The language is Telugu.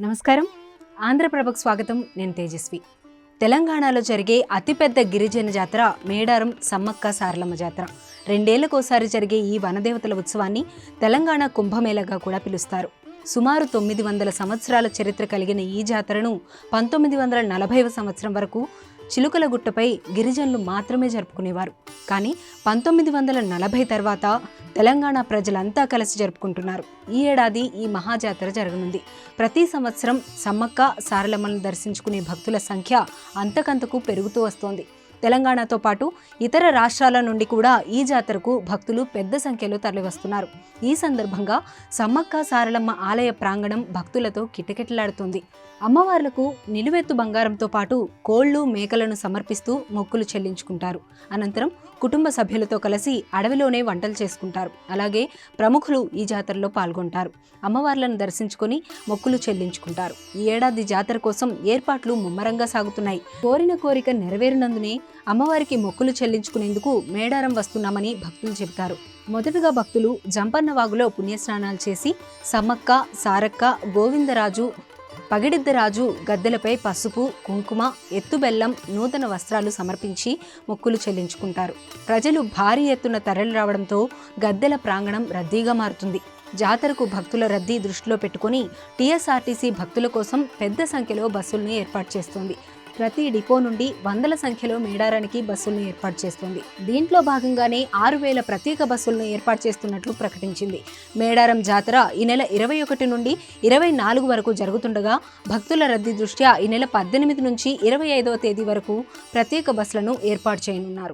నమస్కారం. ఆంధ్రప్రభకు స్వాగతం. నేను తేజస్వి. తెలంగాణలో జరిగే అతిపెద్ద గిరిజన జాతర మేడారం సమ్మక్క సారలమ్మ జాతర. రెండేళ్ళకోసారి జరిగే ఈ వనదేవతల ఉత్సవాన్ని తెలంగాణ కుంభమేళగా కూడా పిలుస్తారు. సుమారు తొమ్మిది వందల సంవత్సరాల చరిత్ర కలిగిన ఈ జాతరను పంతొమ్మిది వందల నలభైవ సంవత్సరం వరకు చిలుకల గుట్టపై గిరిజనులు మాత్రమే జరుపుకునేవారు. కానీ పంతొమ్మిది వందల నలభై తర్వాత తెలంగాణ ప్రజలంతా కలిసి జరుపుకుంటున్నారు. ఈ ఏడాది ఈ మహాజాతర జరగనుంది. ప్రతి సంవత్సరం సమ్మక్క సారలమ్మను దర్శించుకునే భక్తుల సంఖ్య అంతకంతకు పెరుగుతూ వస్తోంది. తెలంగాణతో పాటు ఇతర రాష్ట్రాల నుండి కూడా ఈ జాతరకు భక్తులు పెద్ద సంఖ్యలో తరలివస్తున్నారు. ఈ సందర్భంగా సమ్మక్క సారలమ్మ ఆలయ ప్రాంగణం భక్తులతో కిటకిటలాడుతుంది. అమ్మవార్లకు నిలువెత్తు బంగారంతో పాటు కోళ్ళు మేకలను సమర్పిస్తూ మొక్కులు చెల్లించుకుంటారు. అనంతరం కుటుంబ సభ్యులతో కలిసి అడవిలోనే వంటలు చేసుకుంటారు. అలాగే ప్రముఖులు ఈ జాతరలో పాల్గొంటారు. అమ్మవార్లను దర్శించుకొని మొక్కులు చెల్లించుకుంటారు. ఈ ఏడాది జాతర కోసం ఏర్పాట్లు ముమ్మరంగా సాగుతున్నాయి. కోరిన కోరిక నెరవేరినందునే అమ్మవారికి మొక్కులు చెల్లించుకునేందుకు మేడారం వస్తున్నామని భక్తులు చెబుతారు. మొదటగా భక్తులు జంపన్న వాగులో పుణ్యస్నానాలు చేసి సమ్మక్క సారక్క గోవిందరాజు పగిడిద్దరాజు గద్దెలపై పసుపు కుంకుమ ఎత్తుబెల్లం నూతన వస్త్రాలు సమర్పించి మొక్కులు చెల్లించుకుంటారు. ప్రజలు భారీ ఎత్తున తరలి రావడంతో గద్దెల ప్రాంగణం రద్దీగా మారుతుంది. జాతరకు భక్తుల రద్దీ దృష్టిలో పెట్టుకుని టీఎస్ఆర్టీసీ భక్తుల కోసం పెద్ద సంఖ్యలో బస్సులను ఏర్పాటు చేస్తోంది. ప్రతి డిపో నుండి వందల సంఖ్యలో మేడారానికి బస్సులను ఏర్పాటు చేస్తుంది. దీంట్లో భాగంగానే ఆరు వేల ప్రత్యేక బస్సులను ఏర్పాటు చేస్తున్నట్లు ప్రకటించింది. మేడారం జాతర ఈ నెల ఇరవై ఒకటి నుండి ఇరవై నాలుగు వరకు జరుగుతుండగా భక్తుల రద్దీ దృష్ట్యా ఈ నెల పద్దెనిమిది నుంచి ఇరవై ఐదవ తేదీ వరకు ప్రత్యేక బస్సులను ఏర్పాటు చేయనున్నారు.